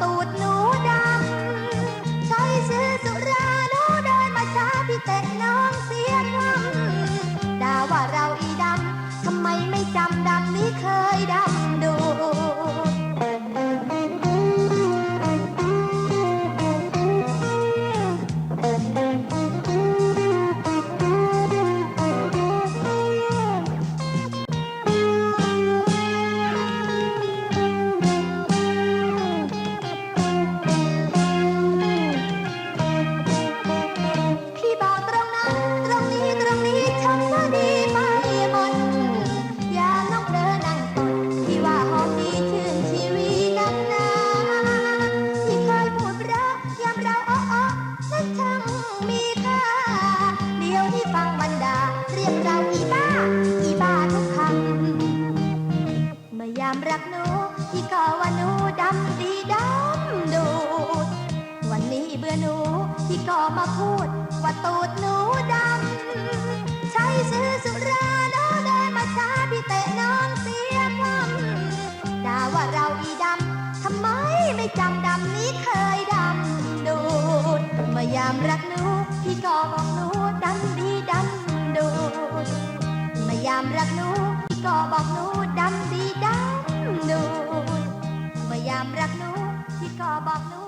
ตู จำดำนี้เคยดำดูดเมื่อยามรักหนูพี่ก็บอกหนูดำดีดำดูดเมื่อยามรักหนูพี่ก็บอกหนูดำดีดำดูดเมื่อยามรักหนูพี่ก็บอกหนู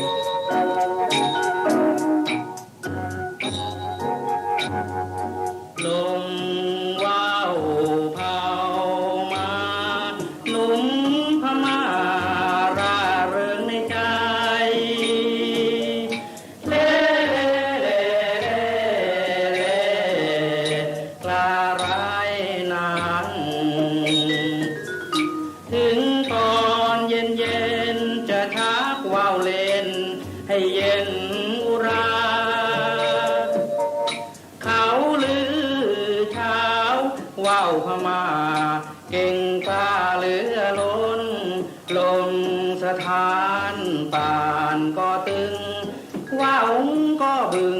happy. เหลือล้นลมสถานป่านก็ตึง ว่าองก็บึง